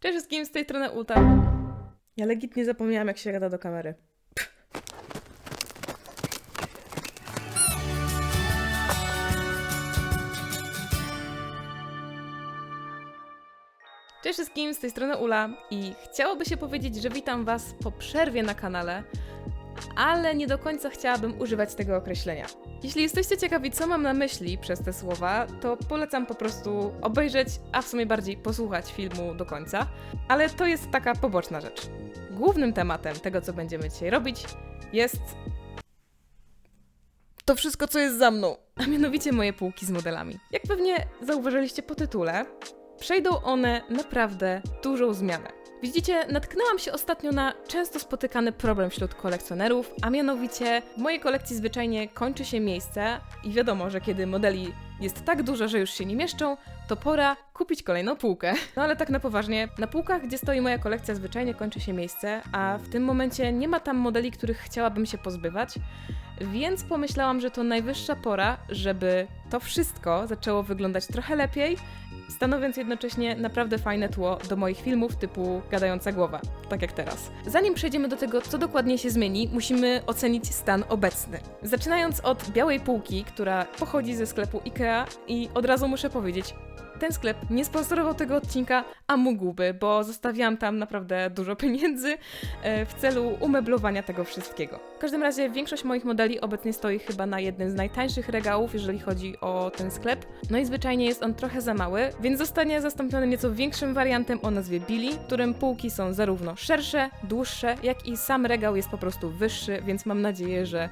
Cześć wszystkim, z tej strony Uta. Ja legitnie zapomniałam, jak się gada do kamery. Cześć wszystkim, z tej strony Ula i chciałoby się powiedzieć, że witam Was po przerwie na kanale, ale nie do końca chciałabym używać tego określenia. Jeśli jesteście ciekawi, co mam na myśli przez te słowa, to polecam po prostu obejrzeć, a w sumie bardziej posłuchać filmu do końca, ale to jest taka poboczna rzecz. Głównym tematem tego, co będziemy dzisiaj robić, jest to wszystko, co jest za mną, a mianowicie moje półki z modelami. Jak pewnie zauważyliście po tytule, przejdą one naprawdę dużą zmianę. Widzicie, natknęłam się ostatnio na często spotykany problem wśród kolekcjonerów, a mianowicie w mojej kolekcji zwyczajnie kończy się miejsce i wiadomo, że kiedy modeli jest tak dużo, że już się nie mieszczą, to pora kupić kolejną półkę. No ale tak na poważnie, na półkach, gdzie stoi moja kolekcja, zwyczajnie kończy się miejsce, a w tym momencie nie ma tam modeli, których chciałabym się pozbywać, więc pomyślałam, że to najwyższa pora, żeby to wszystko zaczęło wyglądać trochę lepiej, stanowiąc jednocześnie naprawdę fajne tło do moich filmów typu Gadająca Głowa, tak jak teraz. Zanim przejdziemy do tego, co dokładnie się zmieni, musimy ocenić stan obecny. Zaczynając od białej półki, która pochodzi ze sklepu IKEA i od razu muszę powiedzieć, ten sklep nie sponsorował tego odcinka, a mógłby, bo zostawiłam tam naprawdę dużo pieniędzy e, w celu umeblowania tego wszystkiego. W każdym razie większość moich modeli obecnie stoi chyba na jednym z najtańszych regałów, jeżeli chodzi o ten sklep. No i zwyczajnie jest on trochę za mały, więc zostanie zastąpiony nieco większym wariantem o nazwie Billy, którym półki są zarówno szersze, dłuższe, jak i sam regał jest po prostu wyższy, więc mam nadzieję, że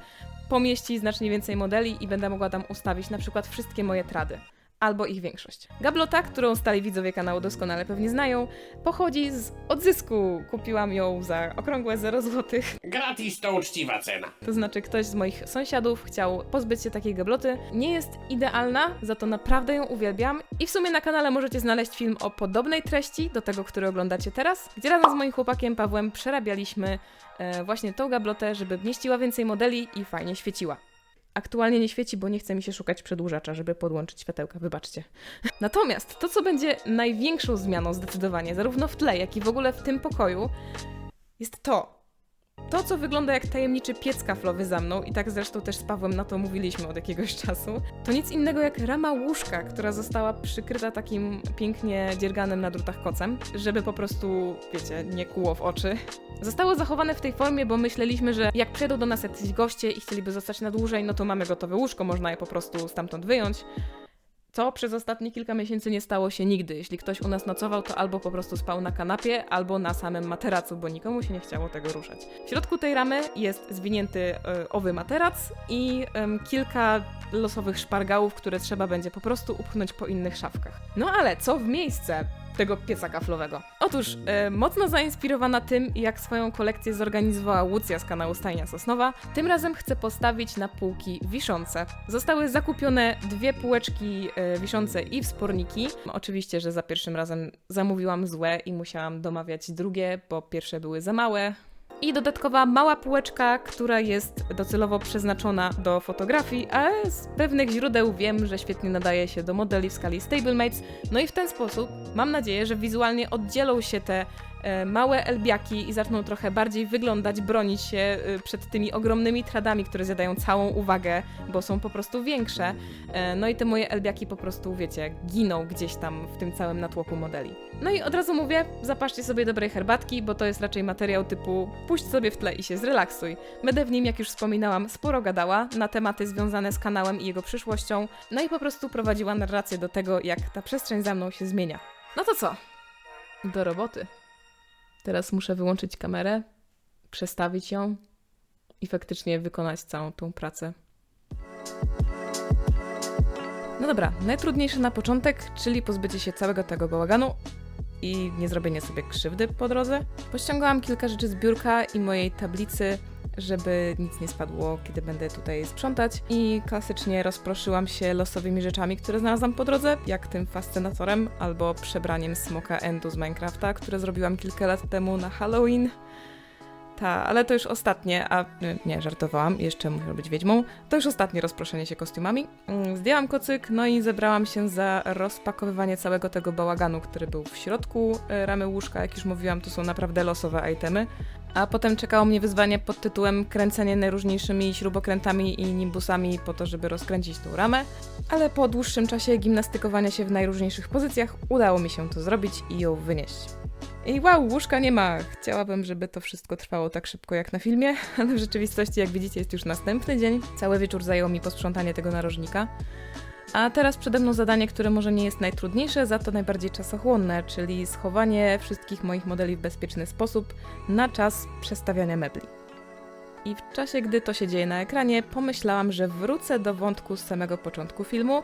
pomieści znacznie więcej modeli i będę mogła tam ustawić na przykład wszystkie moje trady albo ich większość. Gablota, którą stali widzowie kanału doskonale pewnie znają, pochodzi z odzysku. Kupiłam ją za okrągłe 0 zł. Gratis to uczciwa cena. To znaczy ktoś z moich sąsiadów chciał pozbyć się takiej gabloty. Nie jest idealna, za to naprawdę ją uwielbiam. I w sumie na kanale możecie znaleźć film o podobnej treści do tego, który oglądacie teraz, gdzie razem z moim chłopakiem Pawłem przerabialiśmy e, właśnie tą gablotę, żeby mieściła więcej modeli i fajnie świeciła. Aktualnie nie świeci, bo nie chce mi się szukać przedłużacza, żeby podłączyć światełka, wybaczcie. Natomiast to, co będzie największą zmianą zdecydowanie, zarówno w tle, jak i w ogóle w tym pokoju, jest to. To, co wygląda jak tajemniczy piec kaflowy za mną, i tak zresztą też z Pawłem na to mówiliśmy od jakiegoś czasu, to nic innego jak rama łóżka, która została przykryta takim pięknie dzierganym na drutach kocem, żeby po prostu, wiecie, nie kłuło w oczy. Zostało zachowane w tej formie, bo myśleliśmy, że jak przyjdą do nas jacyś goście i chcieliby zostać na dłużej, no to mamy gotowe łóżko, można je po prostu stamtąd wyjąć. Co przez ostatnie kilka miesięcy nie stało się nigdy. Jeśli ktoś u nas nocował, to albo po prostu spał na kanapie, albo na samym materacu, bo nikomu się nie chciało tego ruszać. W środku tej ramy jest zwinięty e, owy materac i kilka losowych szpargałów, które trzeba będzie po prostu upchnąć po innych szafkach. No ale co w miejsce tego pieca kaflowego? Otóż e, mocno zainspirowana tym, jak swoją kolekcję zorganizowała Łucja z kanału Stajnia Sosnowa, tym razem chcę postawić na półki wiszące. Zostały zakupione dwie półeczki e, wiszące i wsporniki. Oczywiście, że za pierwszym razem zamówiłam złe i musiałam domawiać drugie, bo pierwsze były za małe. I dodatkowa mała półeczka, która jest docelowo przeznaczona do fotografii, ale z pewnych źródeł wiem, że świetnie nadaje się do modeli w skali Stablemates. No i w ten sposób mam nadzieję, że wizualnie oddzielą się te małe elbiaki i zaczną trochę bardziej wyglądać, bronić się e, przed tymi ogromnymi tradami, które zjadają całą uwagę, bo są po prostu większe. E, no i te moje elbiaki po prostu, wiecie, giną gdzieś tam w tym całym natłoku modeli. No i od razu mówię, zapaszcie sobie dobrej herbatki, bo to jest raczej materiał typu puść sobie w tle i się zrelaksuj. Będę w nim, jak już wspominałam, sporo gadała na tematy związane z kanałem i jego przyszłością, no i po prostu prowadziła narrację do tego, jak ta przestrzeń za mną się zmienia. No to co? Do roboty. Teraz muszę wyłączyć kamerę, przestawić ją i faktycznie wykonać całą tą pracę. No dobra, najtrudniejsze na początek, czyli pozbycie się całego tego bałaganu i nie zrobienie sobie krzywdy po drodze. Pościągałam kilka rzeczy z biurka i mojej tablicy, żeby nic nie spadło, kiedy będę tutaj sprzątać. I klasycznie rozproszyłam się losowymi rzeczami, które znalazłam po drodze, jak tym fascynatorem albo przebraniem smoka Endu z Minecrafta, które zrobiłam kilka lat temu na Halloween. Ta, ale to już ostatnie, a nie, nie, żartowałam, jeszcze muszę być wiedźmą. To już ostatnie rozproszenie się kostiumami. Mm, Zdjęłam kocyk, no i zebrałam się za rozpakowywanie całego tego bałaganu, który był w środku e, ramy łóżka. Jak już mówiłam, to są naprawdę losowe itemy. A potem czekało mnie wyzwanie pod tytułem kręcenie najróżniejszymi śrubokrętami i nimbusami po to, żeby rozkręcić tą ramę. Ale po dłuższym czasie gimnastykowania się w najróżniejszych pozycjach udało mi się to zrobić i ją wynieść. I wow, łóżka nie ma. Chciałabym, żeby to wszystko trwało tak szybko jak na filmie, ale w rzeczywistości, jak widzicie, jest już następny dzień. Cały wieczór zajęło mi posprzątanie tego narożnika. A teraz przede mną zadanie, które może nie jest najtrudniejsze, za to najbardziej czasochłonne, czyli schowanie wszystkich moich modeli w bezpieczny sposób na czas przestawiania mebli. I w czasie, gdy to się dzieje na ekranie, pomyślałam, że wrócę do wątku z samego początku filmu,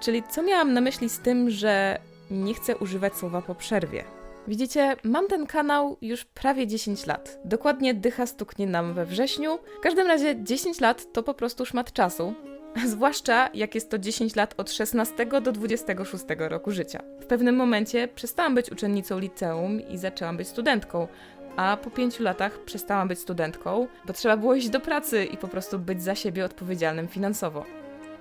czyli co miałam na myśli z tym, że nie chcę używać słowa po przerwie. Widzicie, mam ten kanał już prawie 10 lat. Dokładnie dycha stuknie nam we wrześniu. W każdym razie 10 lat to po prostu szmat czasu. Zwłaszcza jak jest to 10 lat od 16 do 26 roku życia. W pewnym momencie przestałam być uczennicą liceum i zaczęłam być studentką, a po pięciu latach przestałam być studentką, bo trzeba było iść do pracy i po prostu być za siebie odpowiedzialnym finansowo.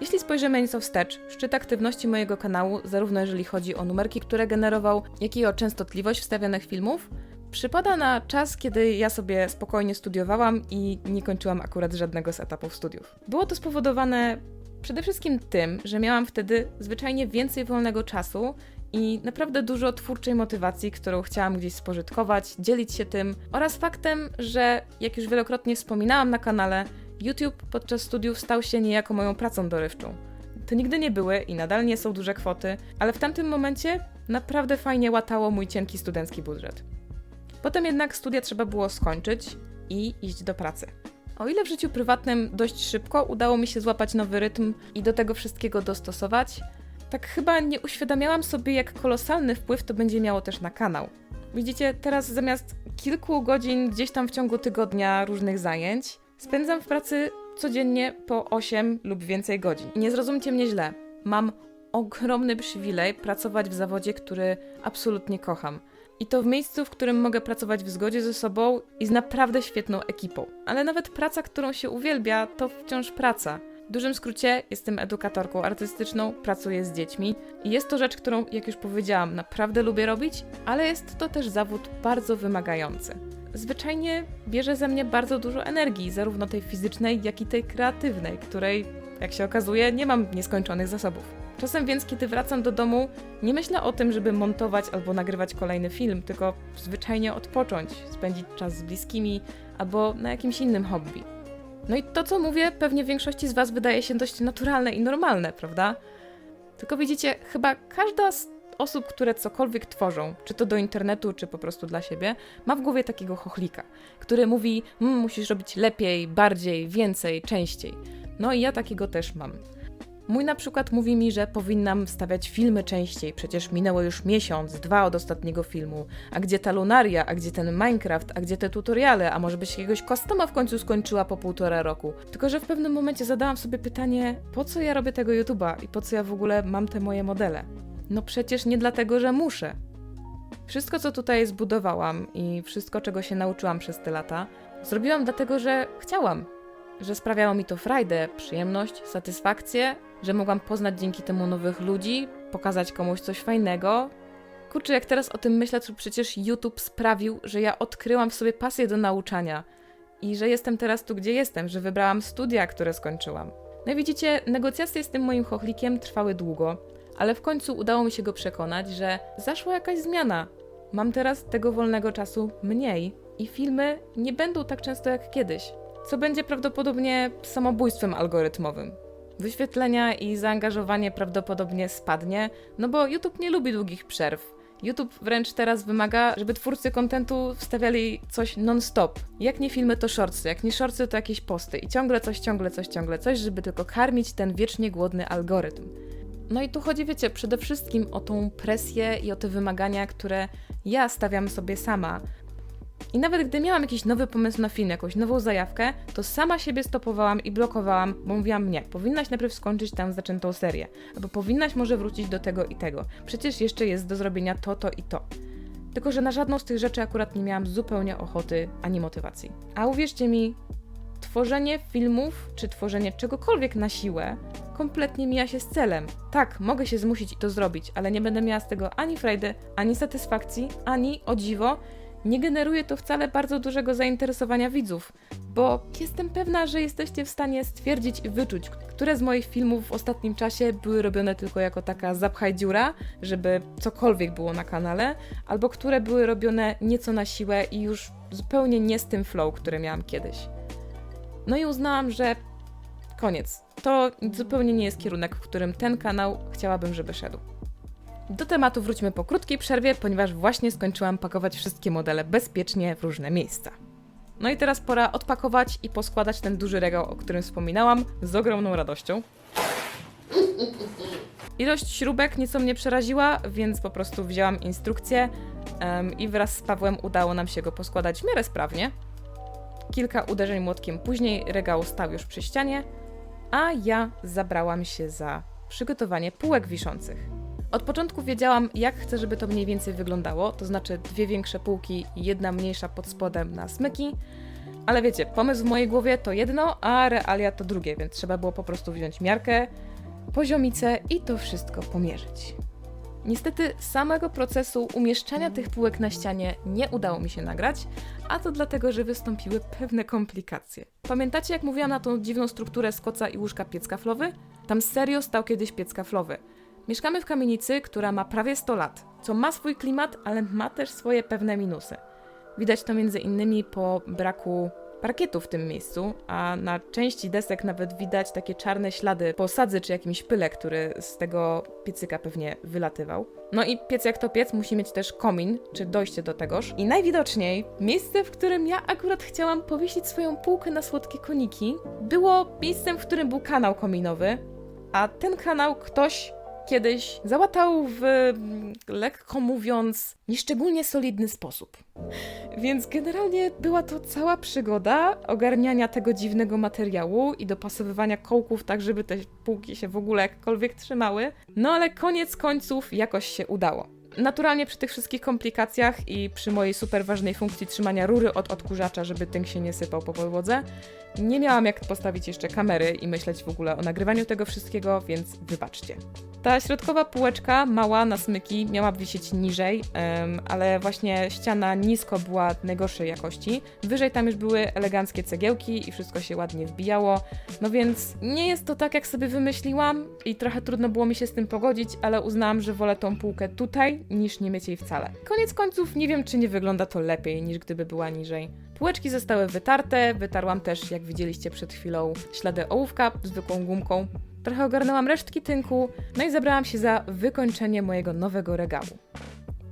Jeśli spojrzymy nieco wstecz, szczyt aktywności mojego kanału, zarówno jeżeli chodzi o numerki, które generował, jak i o częstotliwość wstawianych filmów, przypada na czas, kiedy ja sobie spokojnie studiowałam i nie kończyłam akurat żadnego z etapów studiów. Było to spowodowane przede wszystkim tym, że miałam wtedy zwyczajnie więcej wolnego czasu i naprawdę dużo twórczej motywacji, którą chciałam gdzieś spożytkować, dzielić się tym, oraz faktem, że jak już wielokrotnie wspominałam na kanale, YouTube podczas studiów stał się niejako moją pracą dorywczą. To nigdy nie były i nadal nie są duże kwoty, ale w tamtym momencie naprawdę fajnie łatało mój cienki studencki budżet. Potem jednak studia trzeba było skończyć i iść do pracy. O ile w życiu prywatnym dość szybko udało mi się złapać nowy rytm i do tego wszystkiego dostosować, tak chyba nie uświadamiałam sobie, jak kolosalny wpływ to będzie miało też na kanał. Widzicie, teraz zamiast kilku godzin gdzieś tam w ciągu tygodnia różnych zajęć, spędzam w pracy codziennie po 8 lub więcej godzin. I nie zrozumcie mnie źle, mam ogromny przywilej pracować w zawodzie, który absolutnie kocham. I to w miejscu, w którym mogę pracować w zgodzie ze sobą i z naprawdę świetną ekipą. Ale nawet praca, którą się uwielbia, to wciąż praca. W dużym skrócie jestem edukatorką artystyczną, pracuję z dziećmi i jest to rzecz, którą, jak już powiedziałam, naprawdę lubię robić, ale jest to też zawód bardzo wymagający. Zwyczajnie bierze ze mnie bardzo dużo energii, zarówno tej fizycznej, jak i tej kreatywnej, której, jak się okazuje, nie mam nieskończonych zasobów. Czasem więc, kiedy wracam do domu, nie myślę o tym, żeby montować albo nagrywać kolejny film, tylko zwyczajnie odpocząć, spędzić czas z bliskimi albo na jakimś innym hobby. No i to, co mówię, pewnie większości z Was wydaje się dość naturalne i normalne, prawda? Tylko widzicie, chyba każda z osób, które cokolwiek tworzą, czy to do internetu, czy po prostu dla siebie, ma w głowie takiego chochlika, który mówi: mmm, musisz robić lepiej, bardziej, więcej, częściej. No i ja takiego też mam. Mój na przykład mówi mi, że powinnam wstawiać filmy częściej, przecież minęło już miesiąc, dwa od ostatniego filmu. A gdzie ta lunaria, a gdzie ten Minecraft, a gdzie te tutoriale, a może byś jakiegoś customa w końcu skończyła po półtora roku. Tylko, że w pewnym momencie zadałam sobie pytanie, po co ja robię tego YouTube'a i po co ja w ogóle mam te moje modele? No przecież nie dlatego, że muszę. Wszystko, co tutaj zbudowałam i wszystko, czego się nauczyłam przez te lata, zrobiłam dlatego, że chciałam. Że sprawiało mi to frajdę, przyjemność, satysfakcję, że mogłam poznać dzięki temu nowych ludzi, pokazać komuś coś fajnego. Kurczę, jak teraz o tym myślę, to przecież YouTube sprawił, że ja odkryłam w sobie pasję do nauczania i że jestem teraz tu, gdzie jestem, że wybrałam studia, które skończyłam. No i widzicie, negocjacje z tym moim chochlikiem trwały długo, ale w końcu udało mi się go przekonać, że zaszła jakaś zmiana. Mam teraz tego wolnego czasu mniej i filmy nie będą tak często jak kiedyś, co będzie prawdopodobnie samobójstwem algorytmowym. Wyświetlenia i zaangażowanie prawdopodobnie spadnie, no bo YouTube nie lubi długich przerw. YouTube wręcz teraz wymaga, żeby twórcy kontentu wstawiali coś non-stop. Jak nie filmy, to shortsy, jak nie shortsy, to jakieś posty. I ciągle coś, ciągle coś, ciągle coś, żeby tylko karmić ten wiecznie głodny algorytm. No i tu chodzi, wiecie, przede wszystkim o tą presję i o te wymagania, które ja stawiam sobie sama. I nawet gdy miałam jakiś nowy pomysł na film, jakąś nową zajawkę, to sama siebie stopowałam i blokowałam, bo mówiłam nie, powinnaś najpierw skończyć tam zaczętą serię, albo powinnaś może wrócić do tego i tego. Przecież jeszcze jest do zrobienia to, to i to. Tylko, że na żadną z tych rzeczy akurat nie miałam zupełnie ochoty ani motywacji. A uwierzcie mi, tworzenie filmów czy tworzenie czegokolwiek na siłę kompletnie mija się z celem. Tak, mogę się zmusić i to zrobić, ale nie będę miała z tego ani frajdy, ani satysfakcji, ani o dziwo, nie generuje to wcale bardzo dużego zainteresowania widzów, bo jestem pewna, że jesteście w stanie stwierdzić i wyczuć, które z moich filmów w ostatnim czasie były robione tylko jako taka zapchaj dziura, żeby cokolwiek było na kanale, albo które były robione nieco na siłę i już zupełnie nie z tym flow, który miałam kiedyś. No i uznałam, że koniec. To zupełnie nie jest kierunek, w którym ten kanał chciałabym, żeby szedł. Do tematu wróćmy po krótkiej przerwie, ponieważ właśnie skończyłam pakować wszystkie modele bezpiecznie w różne miejsca. No i teraz pora odpakować i poskładać ten duży regał, o którym wspominałam, z ogromną radością. Ilość śrubek nieco mnie przeraziła, więc po prostu wzięłam instrukcję em, i wraz z Pawłem udało nam się go poskładać w miarę sprawnie. Kilka uderzeń młotkiem później regał stał już przy ścianie, a ja zabrałam się za przygotowanie półek wiszących. Od początku wiedziałam, jak chcę, żeby to mniej więcej wyglądało, to znaczy dwie większe półki i jedna mniejsza pod spodem na smyki. Ale wiecie, pomysł w mojej głowie to jedno, a realia to drugie, więc trzeba było po prostu wziąć miarkę, poziomicę i to wszystko pomierzyć. Niestety samego procesu umieszczania tych półek na ścianie nie udało mi się nagrać, a to dlatego, że wystąpiły pewne komplikacje. Pamiętacie, jak mówiłam na tą dziwną strukturę z koca i łóżka piec kaflowy? Tam serio stał kiedyś piec kaflowy. Mieszkamy w kamienicy, która ma prawie 100 lat, co ma swój klimat, ale ma też swoje pewne minusy. Widać to między innymi po braku parkietu w tym miejscu, a na części desek nawet widać takie czarne ślady po sadzy czy jakimś pyle, który z tego piecyka pewnie wylatywał. No i piec jak to piec musi mieć też komin, czy dojście do tegoż. I najwidoczniej miejsce, w którym ja akurat chciałam powiesić swoją półkę na słodkie koniki, było miejscem, w którym był kanał kominowy, a ten kanał ktoś kiedyś załatał w, mm, lekko mówiąc, nieszczególnie solidny sposób. Więc generalnie była to cała przygoda ogarniania tego dziwnego materiału i dopasowywania kołków tak, żeby te półki się w ogóle jakkolwiek trzymały. No ale koniec końców jakoś się udało. Naturalnie przy tych wszystkich komplikacjach i przy mojej super ważnej funkcji trzymania rury od odkurzacza, żeby tynk się nie sypał po podłodze, nie miałam jak postawić jeszcze kamery i myśleć w ogóle o nagrywaniu tego wszystkiego, więc wybaczcie. Ta środkowa półeczka, mała na smyki, miała wisieć niżej, ale właśnie ściana nisko była najgorszej jakości. Wyżej tam już były eleganckie cegiełki i wszystko się ładnie wbijało. No więc nie jest to tak, jak sobie wymyśliłam i trochę trudno było mi się z tym pogodzić, ale uznałam, że wolę tą półkę tutaj, niż nie mieć jej wcale. Koniec końców nie wiem, czy nie wygląda to lepiej, niż gdyby była niżej. Półeczki zostały wytarte, wytarłam też, jak widzieliście przed chwilą, ślady ołówka zwykłą gumką. Trochę ogarnęłam resztki tynku, no i zabrałam się za wykończenie mojego nowego regału.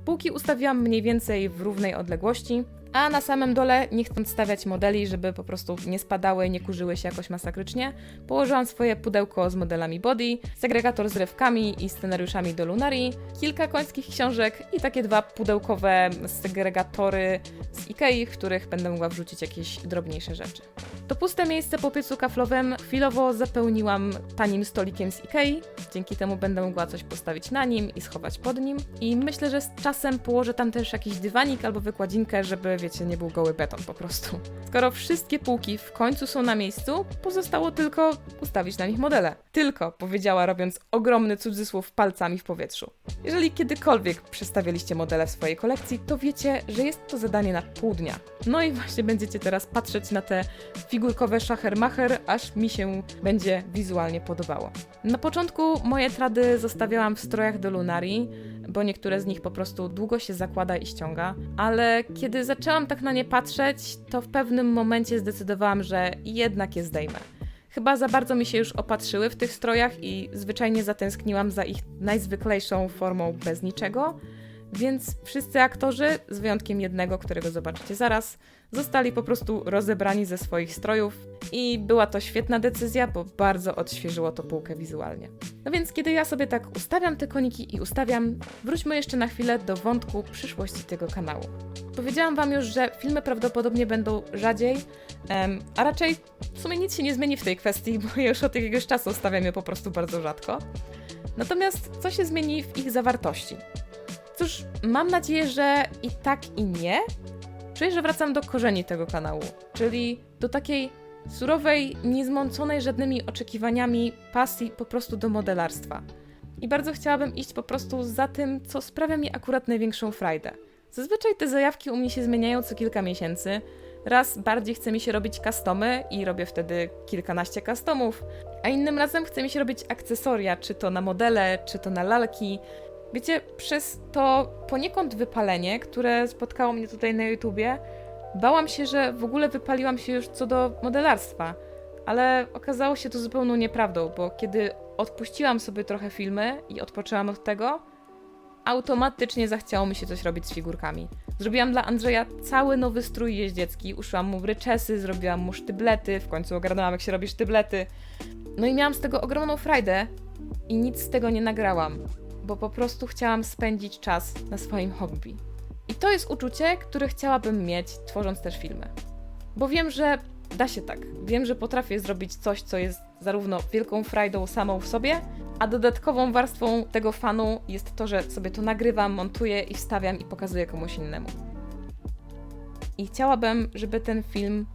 Półki ustawiłam mniej więcej w równej odległości, a na samym dole, nie chcąc stawiać modeli, żeby po prostu nie spadały, nie kurzyły się jakoś masakrycznie, położyłam swoje pudełko z modelami body, segregator z rywkami i scenariuszami do Lunarii, kilka końskich książek i takie dwa pudełkowe segregatory z Ikei, w których będę mogła wrzucić jakieś drobniejsze rzeczy. To puste miejsce po piecu kaflowym chwilowo zapełniłam tanim stolikiem z Ikei, dzięki temu będę mogła coś postawić na nim i schować pod nim. I myślę, że z czasem położę tam też jakiś dywanik albo wykładzinkę, żeby, wiecie, nie był goły beton po prostu. Skoro wszystkie półki w końcu są na miejscu, pozostało tylko ustawić na nich modele. Tylko, powiedziała robiąc ogromny cudzysłów palcami w powietrzu. Jeżeli kiedykolwiek przestawialiście modele w swojej kolekcji, to wiecie, że jest to zadanie na pół dnia. No i właśnie będziecie teraz patrzeć na te figurkowe szachermacher, aż mi się będzie wizualnie podobało. Na początku moje trady zostawiałam w strojach do lunarii, bo niektóre z nich po prostu długo się zakłada i ściąga, ale kiedy zaczęłam tak na nie patrzeć, to w pewnym momencie zdecydowałam, że jednak je zdejmę. Chyba za bardzo mi się już opatrzyły w tych strojach i zwyczajnie zatęskniłam za ich najzwyklejszą formą bez niczego, więc wszyscy aktorzy, z wyjątkiem jednego, którego zobaczycie zaraz, zostali po prostu rozebrani ze swoich strojów i była to świetna decyzja, bo bardzo odświeżyło to półkę wizualnie. No więc kiedy ja sobie tak ustawiam te koniki i ustawiam, wróćmy jeszcze na chwilę do wątku przyszłości tego kanału. Powiedziałam wam już, że filmy prawdopodobnie będą rzadziej, em, a raczej w sumie nic się nie zmieni w tej kwestii, bo ja już od jakiegoś czasu ustawiam je po prostu bardzo rzadko. Natomiast co się zmieni w ich zawartości? Cóż, mam nadzieję, że i tak i nie. Czuję, że wracam do korzeni tego kanału, czyli do takiej surowej, niezmąconej żadnymi oczekiwaniami pasji po prostu do modelarstwa. I bardzo chciałabym iść po prostu za tym, co sprawia mi akurat największą frajdę. Zazwyczaj te zajawki u mnie się zmieniają co kilka miesięcy. Raz bardziej chce mi się robić customy i robię wtedy kilkanaście customów, a innym razem chce mi się robić akcesoria, czy to na modele, czy to na lalki. Wiecie, przez to poniekąd wypalenie, które spotkało mnie tutaj na YouTubie, bałam się, że w ogóle wypaliłam się już co do modelarstwa. Ale okazało się to zupełną nieprawdą, bo kiedy odpuściłam sobie trochę filmy i odpoczęłam od tego, automatycznie zachciało mi się coś robić z figurkami. Zrobiłam dla Andrzeja cały nowy strój jeździecki, uszyłam mu ryczesy, zrobiłam mu sztyblety, w końcu ogarnęłam jak się robi sztyblety. No i miałam z tego ogromną frajdę i nic z tego nie nagrałam, bo po prostu chciałam spędzić czas na swoim hobby. I to jest uczucie, które chciałabym mieć, tworząc też filmy. Bo wiem, że da się tak. Wiem, że potrafię zrobić coś, co jest zarówno wielką frajdą samą w sobie, a dodatkową warstwą tego fanu jest to, że sobie to nagrywam, montuję i wstawiam i pokazuję komuś innemu. I chciałabym, żeby ten film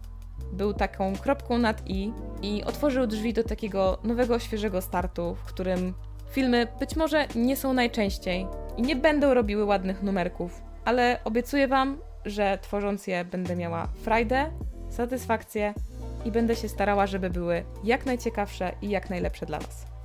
był taką kropką nad i i otworzył drzwi do takiego nowego, świeżego startu, w którym filmy być może nie są najczęściej i nie będą robiły ładnych numerków, ale obiecuję Wam, że tworząc je będę miała frajdę, satysfakcję i będę się starała, żeby były jak najciekawsze i jak najlepsze dla Was.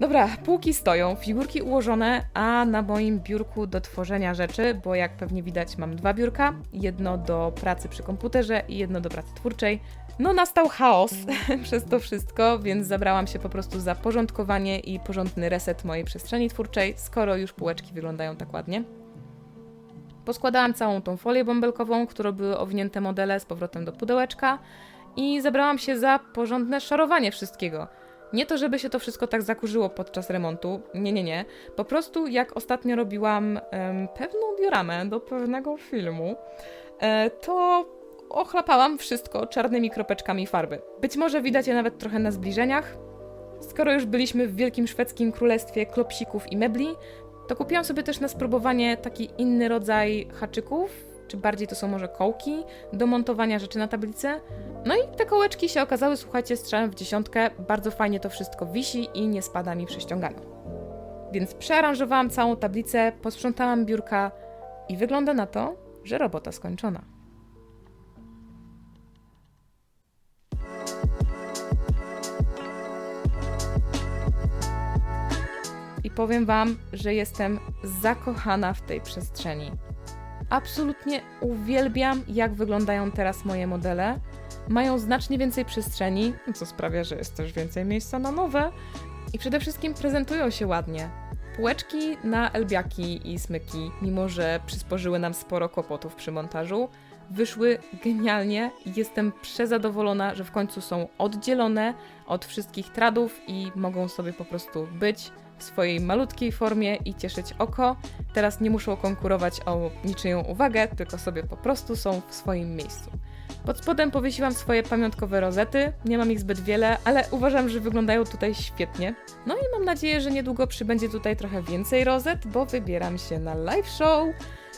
Dobra, półki stoją, figurki ułożone, a na moim biurku do tworzenia rzeczy, bo jak pewnie widać mam dwa biurka, jedno do pracy przy komputerze i jedno do pracy twórczej. No nastał chaos przez to wszystko, więc zabrałam się po prostu za porządkowanie i porządny reset mojej przestrzeni twórczej, skoro już półeczki wyglądają tak ładnie. Poskładałam całą tą folię bąbelkową, którą były owinięte modele z powrotem do pudełeczka i zabrałam się za porządne szarowanie wszystkiego. Nie to, żeby się to wszystko tak zakurzyło podczas remontu. Nie, nie, nie. Po prostu jak ostatnio robiłam pewną dioramę do pewnego filmu, e, to ochlapałam wszystko czarnymi kropeczkami farby. Być może widać je nawet trochę na zbliżeniach. Skoro już byliśmy w wielkim szwedzkim królestwie klopsików i mebli, to kupiłam sobie też na spróbowanie taki inny rodzaj haczyków, czy bardziej to są może kołki do montowania rzeczy na tablicę. No i te kołeczki się okazały, słuchajcie, strzałem w dziesiątkę. Bardzo fajnie to wszystko wisi i nie spada mi przy ściąganiu. Więc przearanżowałam całą tablicę, posprzątałam biurka i wygląda na to, że robota skończona. I powiem Wam, że jestem zakochana w tej przestrzeni. Absolutnie uwielbiam, jak wyglądają teraz moje modele. Mają znacznie więcej przestrzeni, co sprawia, że jest też więcej miejsca na nowe. I przede wszystkim prezentują się ładnie. Półeczki na elbiaki i smyki, mimo że przysporzyły nam sporo kłopotów przy montażu, wyszły genialnie jestem przezadowolona, że w końcu są oddzielone od wszystkich tradów i mogą sobie po prostu być w swojej malutkiej formie i cieszyć oko. Teraz nie muszą konkurować o niczyją uwagę, tylko sobie po prostu są w swoim miejscu. Pod spodem powiesiłam swoje pamiątkowe rozety, nie mam ich zbyt wiele, ale uważam, że wyglądają tutaj świetnie. No i mam nadzieję, że niedługo przybędzie tutaj trochę więcej rozet, bo wybieram się na live show.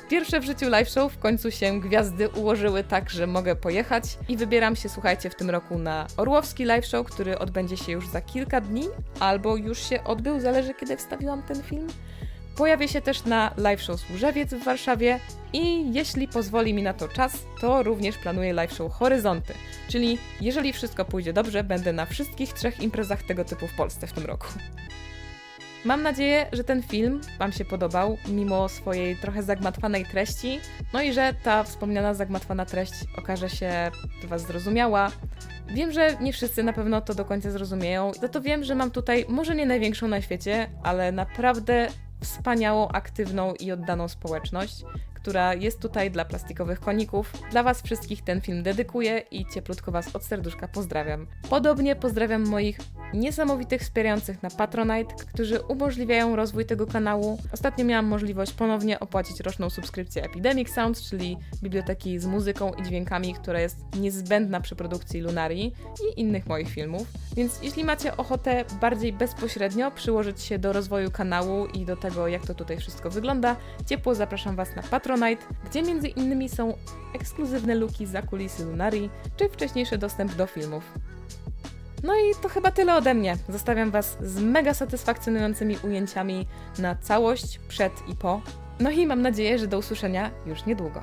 Pierwsze w życiu live show, w końcu się gwiazdy ułożyły tak, że mogę pojechać i wybieram się, słuchajcie, w tym roku na Orłowski live show, który odbędzie się już za kilka dni, albo już się odbył, zależy kiedy wstawiłam ten film. Pojawię się też na live show Służewiec w Warszawie i jeśli pozwoli mi na to czas, to również planuję live show Horyzonty, czyli jeżeli wszystko pójdzie dobrze, będę na wszystkich trzech imprezach tego typu w Polsce w tym roku. Mam nadzieję, że ten film Wam się podobał, mimo swojej trochę zagmatwanej treści. No i że ta wspomniana zagmatwana treść okaże się dla Was zrozumiała. Wiem, że nie wszyscy na pewno to do końca zrozumieją, za to wiem, że mam tutaj może nie największą na świecie, ale naprawdę wspaniałą, aktywną i oddaną społeczność, która jest tutaj dla plastikowych koników. Dla Was wszystkich ten film dedykuję i cieplutko Was od serduszka pozdrawiam. Podobnie pozdrawiam moich niesamowitych wspierających na Patronite, którzy umożliwiają rozwój tego kanału. Ostatnio miałam możliwość ponownie opłacić roczną subskrypcję Epidemic Sound, czyli biblioteki z muzyką i dźwiękami, która jest niezbędna przy produkcji Lunarii i innych moich filmów. Więc jeśli macie ochotę bardziej bezpośrednio przyłożyć się do rozwoju kanału i do tego, jak to tutaj wszystko wygląda, ciepło zapraszam Was na Patronite, gdzie między innymi są ekskluzywne luki za kulisy Lunarii, czy wcześniejszy dostęp do filmów. No i to chyba tyle ode mnie. Zostawiam Was z mega satysfakcjonującymi ujęciami na całość, przed i po. No i mam nadzieję, że do usłyszenia już niedługo.